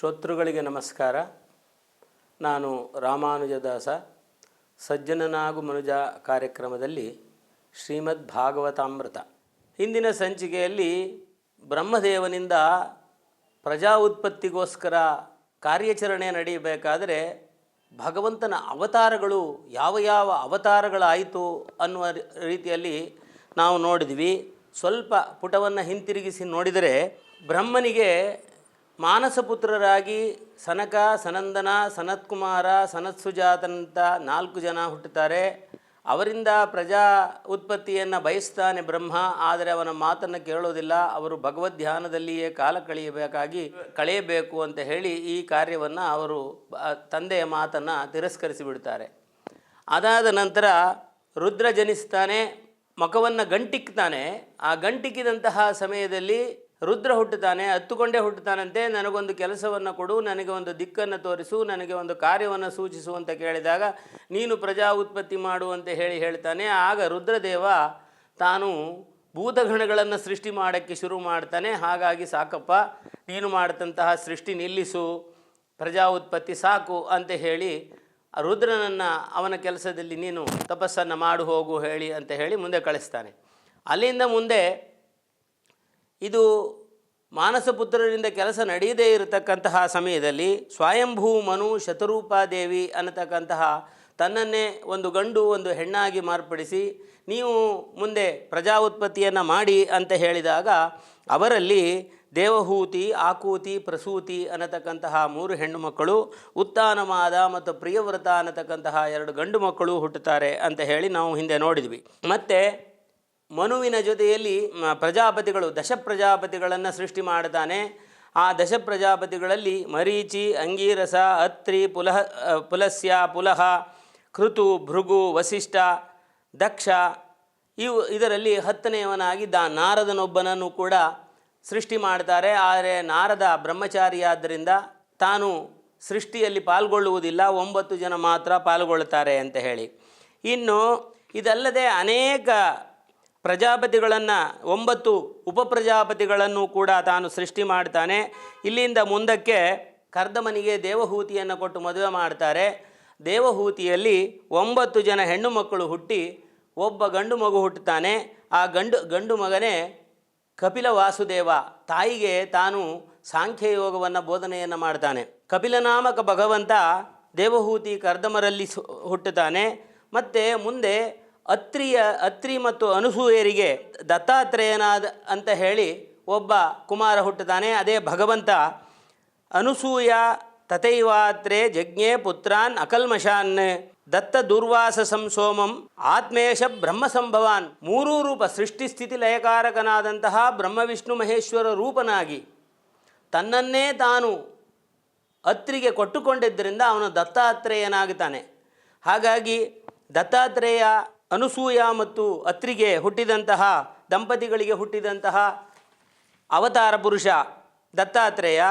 ಶ್ರೋತೃಗಳಿಗೆ ನಮಸ್ಕಾರ. ನಾನು ರಾಮಾನುಜದಾಸ, ಸಜ್ಜನನಾಗು ಮನುಜ ಕಾರ್ಯಕ್ರಮದಲ್ಲಿ ಶ್ರೀಮದ್ ಭಾಗವತಾಮೃತ. ಹಿಂದಿನ ಸಂಚಿಕೆಯಲ್ಲಿ ಬ್ರಹ್ಮದೇವನಿಂದ ಪ್ರಜಾ ಉತ್ಪತ್ತಿಗೋಸ್ಕರ ಕಾರ್ಯಾಚರಣೆ ನಡೆಯಬೇಕಾದರೆ ಭಗವಂತನ ಅವತಾರಗಳು ಯಾವ ಯಾವ ಅವತಾರಗಳಾಯಿತು ಅನ್ನುವ ರೀತಿಯಲ್ಲಿ ನಾವು ನೋಡಿದ್ವಿ. ಸ್ವಲ್ಪ ಪುಟವನ್ನು ಹಿಂತಿರುಗಿಸಿ ನೋಡಿದರೆ ಬ್ರಹ್ಮನಿಗೆ ಮಾನಸಪುತ್ರರಾಗಿ ಸನಕ, ಸನಂದನ, ಸನತ್ಕುಮಾರ, ಸನತ್ಸುಜಾತನಂತ ನಾಲ್ಕು ಜನ ಹುಟ್ಟುತ್ತಾರೆ. ಅವರಿಂದ ಪ್ರಜಾ ಉತ್ಪತ್ತಿಯನ್ನು ಬಯಸ್ತಾನೆ ಬ್ರಹ್ಮ, ಆದರೆ ಅವನ ಮಾತನ್ನು ಕೇಳೋದಿಲ್ಲ ಅವರು ಭಗವದ್ ಧ್ಯಾನದಲ್ಲಿಯೇ ಕಾಲ ಕಳೆಯಬೇಕಾಗಿ, ಕಳೆಯಬೇಕು ಅಂತ ಹೇಳಿ ಈ ಕಾರ್ಯವನ್ನು ಅವರು ತಂದೆಯ ಮಾತನ್ನು ತಿರಸ್ಕರಿಸಿ ಬಿಡ್ತಾರೆ ಅದಾದ ನಂತರ ರುದ್ರ ಜನಿಸ್ತಾನೆ, ಮಖವನ್ನು ಗಂಟಿಕ್ತಾನೆ. ಆ ಗಂಟಿಕ್ಕಿದಂತಹ ಸಮಯದಲ್ಲಿ ರುದ್ರ ಹುಟ್ಟುತ್ತಾನೆ ಹತ್ತುಕೊಂಡೇ ಹುಟ್ಟುತ್ತಾನಂತೆ, ನನಗೊಂದು ಕೆಲಸವನ್ನು ಕೊಡು, ನನಗೆ ಒಂದು ದಿಕ್ಕನ್ನು ತೋರಿಸು, ನನಗೆ ಒಂದು ಕಾರ್ಯವನ್ನು ಸೂಚಿಸು ಅಂತ ಕೇಳಿದಾಗ ನೀನು ಪ್ರಜಾ ಉತ್ಪತ್ತಿ ಮಾಡು ಅಂತ ಹೇಳಿ ಹೇಳ್ತಾನೆ. ಆಗ ರುದ್ರದೇವ ತಾನು ಭೂತಗಣಗಳನ್ನು ಸೃಷ್ಟಿ ಮಾಡೋಕ್ಕೆ ಶುರು ಮಾಡ್ತಾನೆ. ಹಾಗಾಗಿ ಸಾಕಪ್ಪ, ನೀನು ಮಾಡಿದಂತಹ ಸೃಷ್ಟಿ ನಿಲ್ಲಿಸು, ಪ್ರಜಾ ಉತ್ಪತ್ತಿ ಸಾಕು ಅಂತ ಹೇಳಿ ರುದ್ರನನ್ನು ಅವನ ಕೆಲಸದಲ್ಲಿ ನೀನು ತಪಸ್ಸನ್ನು ಮಾಡು, ಹೋಗು, ಹೇಳಿ ಅಂತ ಹೇಳಿ ಮುಂದೆ ಕಳಿಸ್ತಾನೆ. ಅಲ್ಲಿಂದ ಮುಂದೆ ಇದು ಮಾನಸಪುತ್ರರಿಂದ ಕೆಲಸ ನಡೆಯದೇ ಇರತಕ್ಕಂತಹ ಸಮಯದಲ್ಲಿ ಸ್ವಯಂಭೂ ಮನು ಶತರೂಪಾದೇವಿ ಅನ್ನತಕ್ಕಂತಹ ತನ್ನನ್ನೇ ಒಂದು ಗಂಡು, ಒಂದು ಹೆಣ್ಣಾಗಿ ಮಾರ್ಪಡಿಸಿ, ನೀವು ಮುಂದೆ ಪ್ರಜಾ ಉತ್ಪತ್ತಿಯನ್ನು ಮಾಡಿ ಅಂತ ಹೇಳಿದಾಗ ಅವರಲ್ಲಿ ದೇವಹೂತಿ, ಆಕೂತಿ, ಪ್ರಸೂತಿ ಅನ್ನತಕ್ಕಂತಹ ಮೂರು ಹೆಣ್ಣು ಮಕ್ಕಳು, ಉತ್ತಾನಮಾದ ಮತ್ತು ಪ್ರಿಯವ್ರತ ಅನ್ನತಕ್ಕಂತಹ ಎರಡು ಗಂಡು ಮಕ್ಕಳು ಹುಟ್ಟುತ್ತಾರೆ ಅಂತ ಹೇಳಿ ನಾವು ಹಿಂದೆ ನೋಡಿದ್ವಿ. ಮತ್ತು ಮನುವಿನ ಜೊತೆಯಲ್ಲಿ ಪ್ರಜಾಪತಿಗಳು ದಶ ಪ್ರಜಾಪತಿಗಳನ್ನು ಸೃಷ್ಟಿ ಮಾಡ್ತಾನೆ. ಆ ದಶ ಪ್ರಜಾಪತಿಗಳಲ್ಲಿ ಮರೀಚಿ, ಅಂಗೀರಸ, ಅತ್ರಿ, ಪುಲಹ ಪುಲಸ್ಯ, ಪುಲಹ, ಕೃತು, ಭೃಗು, ವಸಿಷ್ಠ, ದಕ್ಷ, ಇವು ಇದರಲ್ಲಿ ಹತ್ತನೆಯವನಾಗಿ ದ ನಾರದನೊಬ್ಬನನ್ನು ಕೂಡ ಸೃಷ್ಟಿ ಮಾಡ್ತಾರೆ. ಆದರೆ ನಾರದ ಬ್ರಹ್ಮಚಾರಿಯಾದ್ದರಿಂದ ತಾನು ಸೃಷ್ಟಿಯಲ್ಲಿ ಪಾಲ್ಗೊಳ್ಳುವುದಿಲ್ಲ. ಒಂಬತ್ತು ಜನ ಮಾತ್ರ ಪಾಲ್ಗೊಳ್ಳುತ್ತಾರೆ ಅಂತ ಹೇಳಿ. ಇನ್ನು ಇದಲ್ಲದೆ ಅನೇಕ ಪ್ರಜಾಪತಿಗಳನ್ನು ಒಂಬತ್ತು ಉಪಪ್ರಜಾಪತಿಗಳನ್ನು ಕೂಡ ತಾನು ಸೃಷ್ಟಿ ಮಾಡ್ತಾನೆ. ಇಲ್ಲಿಂದ ಮುಂದಕ್ಕೆ ಕರ್ದಮನಿಗೆ ದೇವಹೂತಿಯನ್ನು ಕೊಟ್ಟು ಮದುವೆ ಮಾಡ್ತಾರೆ. ದೇವಹೂತಿಯಲ್ಲಿ ಒಂಬತ್ತು ಜನ ಹೆಣ್ಣು ಮಕ್ಕಳು ಹುಟ್ಟಿ ಒಬ್ಬ ಗಂಡು ಮಗು ಹುಟ್ಟುತ್ತಾನೆ. ಆ ಗಂಡು ಗಂಡು ಮಗನೇ ಕಪಿಲ ವಾಸುದೇವ ತಾಯಿಗೆ ತಾನು ಸಾಂಖ್ಯ ಯೋಗವನ್ನು ಬೋಧನೆಯನ್ನು ಮಾಡ್ತಾನೆ. ಕಪಿಲನಾಮಕ ಭಗವಂತ ದೇವಹೂತಿ ಕರ್ದಮರಲ್ಲಿ ಹುಟ್ಟುತ್ತಾನೆ. ಮತ್ತು ಮುಂದೆ ಅತ್ರಿಯ, ಅತ್ರಿ ಮತ್ತು ಅನಸೂಯರಿಗೆ ದತ್ತಾತ್ರೇಯನಾದ ಅಂತ ಹೇಳಿ ಒಬ್ಬ ಕುಮಾರ ಹುಟ್ಟುತ್ತಾನೆ. ಅದೇ ಭಗವಂತ, ಅನುಸೂಯ ತಥೈವಾತ್ರೆ ಜಜ್ಞೆ ಪುತ್ರಾನ್ ಅಕಲ್ಮಶಾನ್ ದತ್ತ ದುರ್ವಾಸ ಸಂಸೋಮಂ ಆತ್ಮೇಶ ಬ್ರಹ್ಮ ಸಂಭವಾನ್ ಮೂರೂ ರೂಪ ಸೃಷ್ಟಿ ಸ್ಥಿತಿ ಲಯಕಾರಕನಾದಂತಹ ಬ್ರಹ್ಮ ವಿಷ್ಣು ಮಹೇಶ್ವರ ರೂಪನಾಗಿ ತನ್ನನ್ನೇ ತಾನು ಅತ್ರಿಗೆ ಕೊಟ್ಟುಕೊಂಡಿದ್ದರಿಂದ ಅವನು ದತ್ತಾತ್ರೇಯನಾಗುತ್ತಾನೆ. ಹಾಗಾಗಿ ದತ್ತಾತ್ರೇಯ ಅನುಸೂಯ ಮತ್ತು ಅತ್ರಿಗೆ ಹುಟ್ಟಿದಂತಹ, ದಂಪತಿಗಳಿಗೆ ಹುಟ್ಟಿದಂತಹ ಅವತಾರ ಪುರುಷ ದತ್ತಾತ್ರೇಯ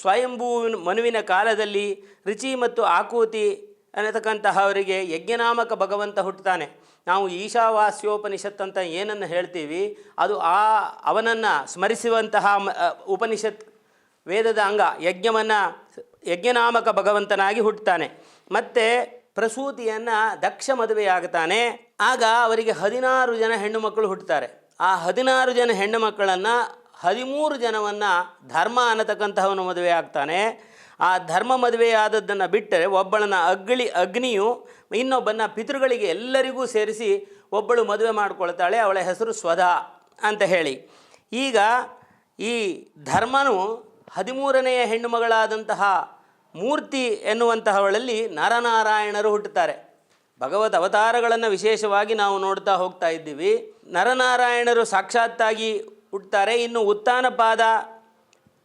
ಸ್ವಯಂಭೂ ಮನುವಿನ ಕಾಲದಲ್ಲಿ ರುಚಿ ಮತ್ತು ಆಕೂತಿ ಅನ್ನತಕ್ಕಂತಹವರಿಗೆ ಯಜ್ಞನಾಮಕ ಭಗವಂತ ಹುಟ್ಟುತ್ತಾನೆ. ನಾವು ಈಶಾವಾಸ್ಯೋಪನಿಷತ್ ಅಂತ ಏನನ್ನು ಹೇಳ್ತೀವಿ? ಅದು ಆ ಅವನನ್ನು ಸ್ಮರಿಸುವಂತಹ ಉಪನಿಷತ್ ವೇದದ ಅಂಗ, ಯಜ್ಞವನ್ನು ಯಜ್ಞನಾಮಕ ಭಗವಂತನಾಗಿ ಹುಟ್ಟುತ್ತಾನೆ. ಮತ್ತು ಪ್ರಸೂತಿಯನ್ನು ದಕ್ಷ ಮದುವೆಯಾಗುತ್ತಾನೆ. ಆಗ ಅವರಿಗೆ ಹದಿನಾರು ಜನ ಹೆಣ್ಣು ಮಕ್ಕಳು ಹುಟ್ಟುತ್ತಾರೆ. ಆ ಹದಿನಾರು ಜನ ಹೆಣ್ಣು ಮಕ್ಕಳನ್ನು ಹದಿಮೂರು ಜನವನ್ನು ಧರ್ಮ ಅನ್ನತಕ್ಕಂತಹವನು ಮದುವೆ ಆಗ್ತಾನೆ. ಆ ಧರ್ಮ ಮದುವೆಯಾದದ್ದನ್ನು ಬಿಟ್ಟರೆ ಒಬ್ಬಳನ್ನು ಅಗ್ಳಿ ಅಗ್ನಿಯು ಇನ್ನೊಬ್ಬನ ಪಿತೃಗಳಿಗೆ ಎಲ್ಲರಿಗೂ ಸೇರಿಸಿ ಒಬ್ಬಳು ಮದುವೆ ಮಾಡಿಕೊಳ್ತಾಳೆ, ಅವಳ ಹೆಸರು ಸ್ವಧಾ ಅಂತ ಹೇಳಿ. ಈಗ ಈ ಧರ್ಮನು ಹದಿಮೂರನೆಯ ಹೆಣ್ಣು ಮಗಳಾದಂತಹ ಮೂರ್ತಿ ಎನ್ನುವಂತಹವಳಲ್ಲಿ ನರನಾರಾಯಣರು ಹುಟ್ಟುತ್ತಾರೆ. ಭಗವದ್ ಅವತಾರಗಳನ್ನು ವಿಶೇಷವಾಗಿ ನಾವು ನೋಡ್ತಾ ಹೋಗ್ತಾ ಇದ್ದೀವಿ. ನರನಾರಾಯಣರು ಸಾಕ್ಷಾತ್ತಾಗಿ ಹುಟ್ಟುತ್ತಾರೆ ಇನ್ನು ಉತ್ತಾನಪಾದ,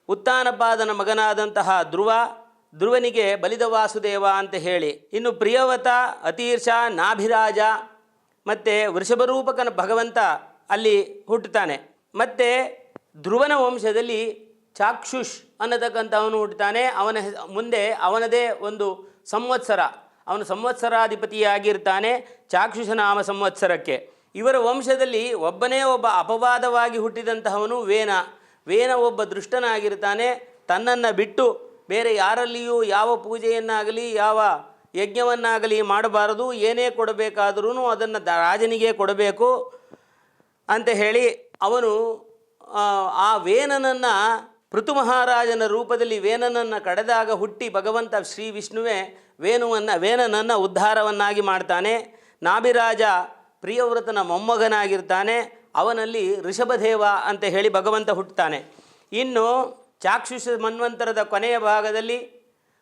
ಉತ್ತಾನಪಾದನ ಮಗನಾದಂತಹ ಧ್ರುವ, ಧ್ರುವನಿಗೆ ಬಲಿದ ವಾಸುದೇವ ಅಂತ ಹೇಳಿ. ಇನ್ನು ಪ್ರಿಯವತ, ಅತೀರ್ಷ, ನಾಭಿರಾಜ, ಮತ್ತು ವೃಷಭರೂಪಕನ ಭಗವಂತ ಅಲ್ಲಿ ಹುಟ್ಟುತ್ತಾನೆ. ಮತ್ತು ಧ್ರುವನ ವಂಶದಲ್ಲಿ ಚಾಕ್ಷುಷ್ ಅನ್ನತಕ್ಕಂಥವನು ಹುಟ್ಟುತ್ತಾನೆ. ಅವನ ಮುಂದೆ ಅವನದೇ ಒಂದು ಸಂವತ್ಸರ. ಅವನು ಸಂವತ್ಸರಾಧಿಪತಿಯಾಗಿರ್ತಾನೆ ಚಾಕ್ಷುಷ ನಾಮ ಸಂವತ್ಸರಕ್ಕೆ. ಇವರ ವಂಶದಲ್ಲಿ ಒಬ್ಬನೇ ಒಬ್ಬ ಅಪವಾದವಾಗಿ ಹುಟ್ಟಿದಂತಹವನು ವೇನ. ವೇನ ಒಬ್ಬ ದೃಷ್ಟನಾಗಿರ್ತಾನೆ ತನ್ನನ್ನು ಬಿಟ್ಟು ಬೇರೆ ಯಾರಲ್ಲಿಯೂ ಯಾವ ಪೂಜೆಯನ್ನಾಗಲಿ ಯಾವ ಯಜ್ಞವನ್ನಾಗಲಿ ಮಾಡಬಾರದು ಏನೇ ಕೊಡಬೇಕಾದ್ರೂ ಅದನ್ನು ರಾಜನಿಗೆ ಕೊಡಬೇಕು ಅಂತ ಹೇಳಿ ಅವನು ಆ, ಆ ವೇನನನ್ನು ಪೃಥು ಮಹಾರಾಜನ ರೂಪದಲ್ಲಿ ವೇನನನ್ನು ಕಡೆದಾಗ ಹುಟ್ಟಿ ಭಗವಂತ ಶ್ರೀ ವಿಷ್ಣುವೇ ವೇಣುವನ್ನು, ವೇಣನನ್ನು ಉದ್ಧಾರವನ್ನಾಗಿ ಮಾಡ್ತಾನೆ. ನಾಭಿರಾಜ ಪ್ರಿಯವ್ರತನ ಮೊಮ್ಮಗನಾಗಿರ್ತಾನೆ. ಅವನಲ್ಲಿ ಋಷಭದೇವ ಅಂತ ಹೇಳಿ ಭಗವಂತ ಹುಟ್ಟುತ್ತಾನೆ. ಇನ್ನು ಚಾಕ್ಷುಷ ಮನ್ವಂತರದ ಕೊನೆಯ ಭಾಗದಲ್ಲಿ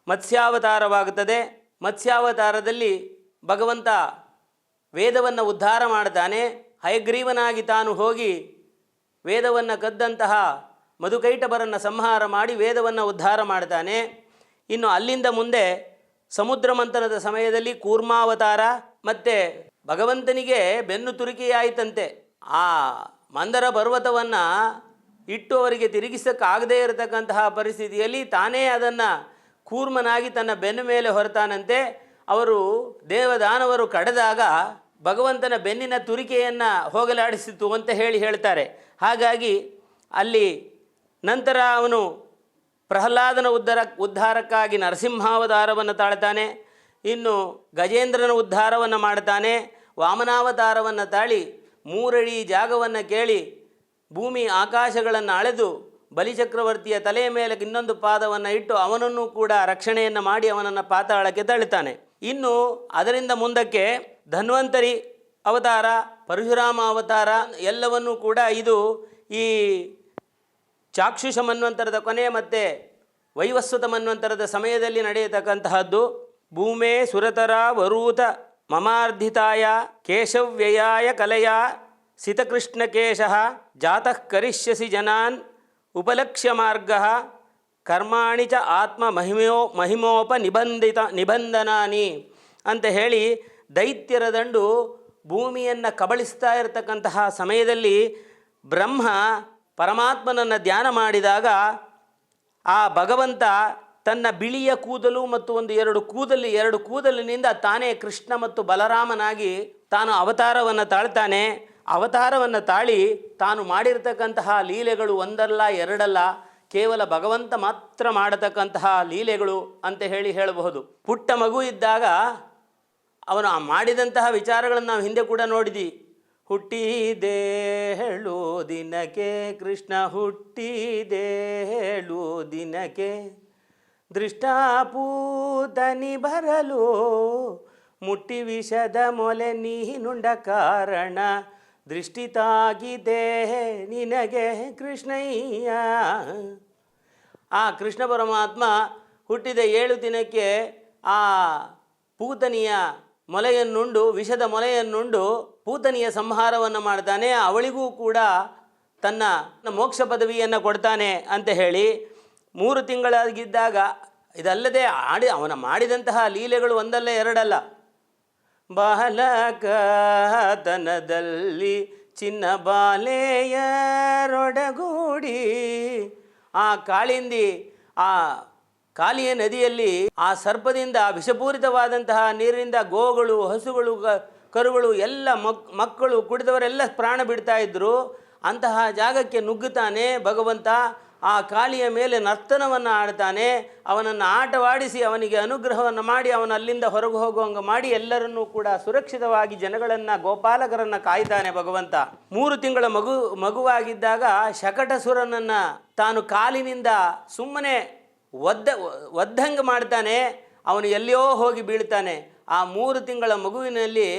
ಮತ್ಸ್ಯಾವತಾರವಾಗುತ್ತದೆ. ಮತ್ಸ್ಯಾವತಾರದಲ್ಲಿ ಭಗವಂತ ವೇದವನ್ನು ಉದ್ಧಾರ ಮಾಡ್ತಾನೆ. ಹಯಗ್ರೀವನಾಗಿ ತಾನು ಹೋಗಿ ವೇದವನ್ನು ಕದ್ದಂತಹ ಮಧುಕೈಟಬರನ್ನು ಸಂಹಾರ ಮಾಡಿ ವೇದವನ್ನು ಉದ್ಧಾರ ಮಾಡ್ತಾನೆ. ಇನ್ನು ಅಲ್ಲಿಂದ ಮುಂದೆ ಸಮುದ್ರ ಮಂಥನದ ಸಮಯದಲ್ಲಿ ಕೂರ್ಮಾವತಾರ ಮತ್ತು ಭಗವಂತನಿಗೆ ಬೆನ್ನು ತುರುಕಿಯಾಯಿತಂತೆ. ಆ ಮಂದರ ಪರ್ವತವನ್ನು ಇಟ್ಟು ಅವರಿಗೆ ತಿರುಗಿಸೋಕ್ಕಾಗದೇ ಇರತಕ್ಕಂತಹ ಪರಿಸ್ಥಿತಿಯಲ್ಲಿ ತಾನೇ ಅದನ್ನು ಕೂರ್ಮನಾಗಿ ತನ್ನ ಬೆನ್ನು ಮೇಲೆ ಹೊರತಾನಂತೆ. ಅವರು ದೇವದಾನವರು ಕಡೆದಾಗ ಭಗವಂತನ ಬೆನ್ನಿನ ತುರಿಕೆಯನ್ನು ಹೋಗಲಾಡಿಸಿತು ಅಂತ ಹೇಳಿ ಹೇಳ್ತಾರೆ. ಹಾಗಾಗಿ ಅಲ್ಲಿ ನಂತರ ಅವನು ಪ್ರಹ್ಲಾದನ ಉದ್ಧಾರ ಉದ್ಧಾರಕ್ಕಾಗಿ ನರಸಿಂಹಾವತಾರವನ್ನು ತಾಳ್ತಾನೆ, ಇನ್ನು ಗಜೇಂದ್ರನ ಉದ್ಧಾರವನ್ನು ಮಾಡ್ತಾನೆ, ವಾಮನಾವತಾರವನ್ನು ತಾಳಿ ಮೂರಡಿ ಜಾಗವನ್ನು ಕೇಳಿ ಭೂಮಿ ಆಕಾಶಗಳನ್ನು ಅಳೆದು ಬಲಿಚಕ್ರವರ್ತಿಯ ತಲೆಯ ಮೇಲೆ ಇನ್ನೊಂದು ಪಾದವನ್ನು ಇಟ್ಟು ಅವನನ್ನು ಕೂಡ ರಕ್ಷಣೆಯನ್ನು ಮಾಡಿ ಅವನನ್ನು ಪಾತಾಳಕ್ಕೆ ತಳ್ಳುತ್ತಾನೆ. ಇನ್ನು ಅದರಿಂದ ಮುಂದಕ್ಕೆ ಧನ್ವಂತರಿ ಅವತಾರ, ಪರಶುರಾಮ ಅವತಾರ, ಎಲ್ಲವನ್ನೂ ಕೂಡ ಇದು ಈ ಚಾಕ್ಷುಷ ಮನ್ವಂತರದ ಕೊನೆ ಮತ್ತು ವೈವಸ್ವತ ಮನ್ವಂತರದ ಸಮಯದಲ್ಲಿ ನಡೆಯತಕ್ಕಂತಹದ್ದು, ಭೂಮೇ ಸುರತರ ವರೂತ ಮಮಾರ್ಧಿತಾಯ ಕೇಶವ್ಯಯಾಯ ಕಲೆಯ ಸಿತಕೃಷ್ಣಕೇಶ ಜಾತಃ ಕರಿಷ್ಯಸಿ ಜನಾನ್ ಉಪಲಕ್ಷ್ಯ ಮಾರ್ಗ ಕರ್ಮಾಣಿ ಚ ಆತ್ಮ ಮಹಿಮೋ ಮಹಿಮೋಪ ನಿಬಂಧಿತ ನಿಬಂಧನಾನಿ ಅಂತ ಹೇಳಿ ದೈತ್ಯರ ದಂಡು ಭೂಮಿಯನ್ನು ಕಬಳಿಸ್ತಾ ಇರತಕ್ಕಂತಹ ಸಮಯದಲ್ಲಿ ಬ್ರಹ್ಮ ಪರಮಾತ್ಮನನ್ನು ಧ್ಯಾನ ಮಾಡಿದಾಗ ಆ ಭಗವಂತ ತನ್ನ ಬಿಳಿಯ ಕೂದಲು ಮತ್ತು ಒಂದು ಎರಡು ಕೂದಲು, ಎರಡು ಕೂದಲಿನಿಂದ ತಾನೇ ಕೃಷ್ಣ ಮತ್ತು ಬಲರಾಮನಾಗಿ ತಾನು ಅವತಾರವನ್ನು ತಾಳ್ತಾನೆ. ಅವತಾರವನ್ನು ತಾಳಿ ತಾನು ಮಾಡಿರ್ತಕ್ಕಂತಹ ಲೀಲೆಗಳು ಒಂದಲ್ಲ, ಎರಡಲ್ಲ, ಕೇವಲ ಭಗವಂತ ಮಾತ್ರ ಮಾಡತಕ್ಕಂತಹ ಲೀಲೆಗಳು ಅಂತ ಹೇಳಿ ಹೇಳಬಹುದು. ಪುಟ್ಟ ಮಗು ಇದ್ದಾಗ ಅವನು ಮಾಡಿದಂತಹ ವಿಚಾರಗಳನ್ನು ನಾವು ಹಿಂದೆ ಕೂಡ ನೋಡಿದ್ವಿ. ಹುಟ್ಟಿದೆ ಹೇಳು ದಿನಕ್ಕೆ, ಕೃಷ್ಣ ಹುಟ್ಟಿದೆ ಹೇಳು ದಿನಕ್ಕೆ. ದೃಷ್ಟಾಪೂತನಿ ಬರಲು, ಮುಟ್ಟಿ ವಿಷದ ಮೊಲೆ ನೀನುಂಡ ಕಾರಣ. ದೃಷ್ಟಿ ತಾಗಿದೆ ನಿನಗೆ ಕೃಷ್ಣಯ್ಯ. ಆ ಕೃಷ್ಣ ಪರಮಾತ್ಮ ಹುಟ್ಟಿದ ಏಳು ದಿನಕ್ಕೆ ಆ ಪೂತನಿಯ ಮೊಲೆಯನ್ನುಂಡು, ವಿಷದ ಮೊಲೆಯನ್ನುಂಡು ಪೂತನಿಯ ಸಂಹಾರವನ್ನು ಮಾಡ್ತಾನೆ, ಅವಳಿಗೂ ಕೂಡ ತನ್ನ ಮೋಕ್ಷ ಪದವಿಯನ್ನು ಕೊಡ್ತಾನೆ ಅಂತ ಹೇಳಿ ಮೂರು ತಿಂಗಳಾಗಿದ್ದಾಗ ಇದಲ್ಲದೆ ಆಡಿ, ಅವನ ಮಾಡಿದಂತಹ ಲೀಲೆಗಳು ಒಂದಲ್ಲ ಎರಡಲ್ಲ. ಬಾಲಕತನದಲ್ಲಿ ಚಿನ್ನ ಬಾಲೆಯರೊಡಗೂಡಿ ಆ ಕಾಳಿಂದಿ ಆ ಕಾಲಿಯ ನದಿಯಲ್ಲಿ ಆ ಸರ್ಪದಿಂದ ವಿಷಪೂರಿತವಾದಂತಹ ನೀರಿನಿಂದ ಗೋಗಳು, ಹಸುಗಳು ಕರುಗಳು ಎಲ್ಲ ಮಕ್, ಮಕ್ಕಳು ಕುಡಿದವರೆಲ್ಲ ಪ್ರಾಣ ಬಿಡ್ತಾ ಇದ್ದರು ಅಂತಹ ಜಾಗಕ್ಕೆ ನುಗ್ಗುತ್ತಾನೆ ಭಗವಂತ. ಆ ಕಾಲಿಯ ಮೇಲೆ ನರ್ತನವನ್ನು ಆಡ್ತಾನೆ. ಅವನನ್ನು ಆಟವಾಡಿಸಿ, ಅವನಿಗೆ ಅನುಗ್ರಹವನ್ನು ಮಾಡಿ, ಅವನ ಅಲ್ಲಿಂದ ಹೊರಗೆ ಹೋಗುವಂಗೆ ಮಾಡಿ ಎಲ್ಲರನ್ನೂ ಕೂಡ ಸುರಕ್ಷಿತವಾಗಿ ಜನಗಳನ್ನು, ಗೋಪಾಲಕರನ್ನು ಕಾಯ್ತಾನೆ ಭಗವಂತ. ಮೂರು ತಿಂಗಳ ಮಗು, ಮಗುವಾಗಿದ್ದಾಗ ಶಕಟಸುರನನ್ನು ತಾನು ಕಾಲಿನಿಂದ ಸುಮ್ಮನೆ ಒದ್ದ, ಒದ್ದಂಗೆ ಮಾಡ್ತಾನೆ. ಅವನು ಎಲ್ಲಿಯೋ ಹೋಗಿ ಬೀಳ್ತಾನೆ. ಆ ಮೂರು ತಿಂಗಳ ಮಗುವಿನಲ್ಲಿ